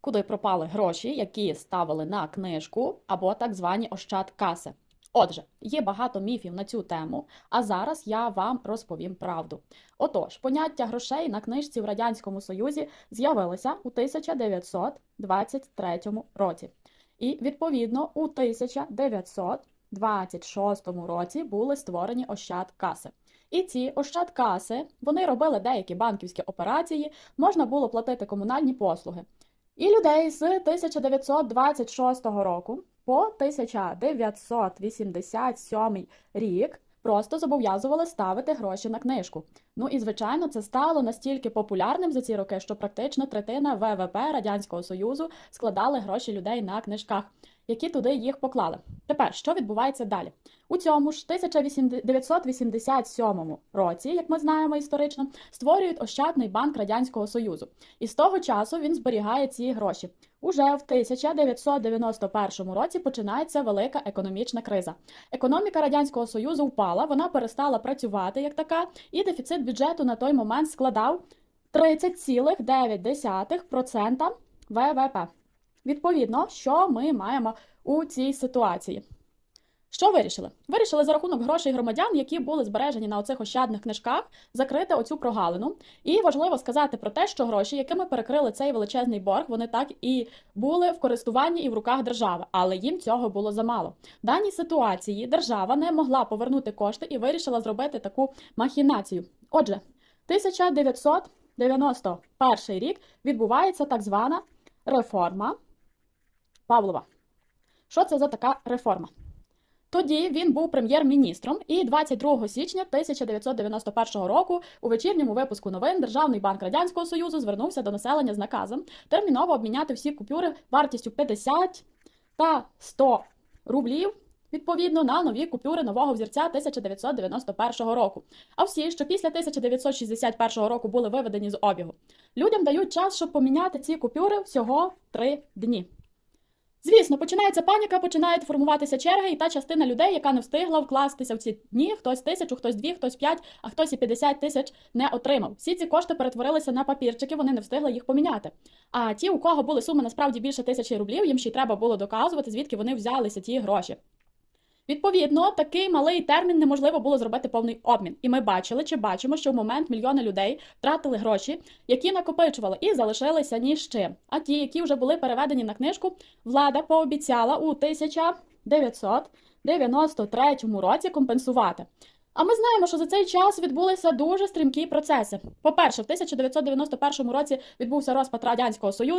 куди пропали гроші, які ставили на книжку або так звані ощадкаси. Отже, є багато міфів на цю тему, а зараз я вам розповім правду. Отож, поняття грошей на книжці в Радянському Союзі з'явилося у 1923 році. І, відповідно, у 1926 році були створені ощадкаси. І ці ощадкаси вони робили деякі банківські операції, можна було платити комунальні послуги. І людей з 1926 року по 1987 рік просто зобов'язували ставити гроші на книжку. Ну і звичайно, це стало настільки популярним за ці роки, що практично третина ВВП Радянського Союзу складали гроші людей на книжках, які туди їх поклали. Тепер що відбувається далі? У цьому ж 1987 році, як ми знаємо історично, створюють Ощадний банк Радянського Союзу. І з того часу він зберігає ці гроші. Уже в 1991 році починається велика економічна криза. Економіка Радянського Союзу впала, вона перестала працювати як така, і дефіцит бюджету на той момент складав 30,9% ВВП. Відповідно, що ми маємо у цій ситуації? Що вирішили? Вирішили за рахунок грошей громадян, які були збережені на оцих ощадних книжках, закрити оцю прогалину. І важливо сказати про те, що гроші, якими перекрили цей величезний борг, вони так і були в користуванні і в руках держави, але їм цього було замало. В даній ситуації держава не могла повернути кошти і вирішила зробити таку махінацію. Отже, 1991 рік відбувається так звана реформа Павлова. Що це за така реформа? Тоді він був прем'єр-міністром, і 22 січня 1991 року у вечірньому випуску новин Державний банк Радянського Союзу звернувся до населення з наказом терміново обміняти всі купюри вартістю 50 та 100 рублів. Відповідно на нові купюри нового взірця 1991 року, а всі, що після 1961 року були виведені з обігу, людям дають час, щоб поміняти ці купюри всього 3 дні. Звісно, починається паніка, починають формуватися черги, і та частина людей, яка не встигла вкластися в ці дні, хтось тисячу, хтось дві, хтось п'ять, а хтось і 50 тисяч не отримав. Всі ці кошти перетворилися на папірчики, вони не встигли їх поміняти. А ті, у кого були суми насправді більше тисячі рублів, їм ще й треба було доказувати, звідки вони взялися ті гроші. Відповідно, такий малий термін неможливо було зробити повний обмін. І ми бачили чи бачимо, що в момент мільйони людей втратили гроші, які накопичували і залишилися ні з чим. А ті, які вже були переведені на книжку, влада пообіцяла у 1993 році компенсувати. А ми знаємо, що за цей час відбулися дуже стрімкі процеси. По-перше, в 1991 році відбувся розпад Радянського Союзу.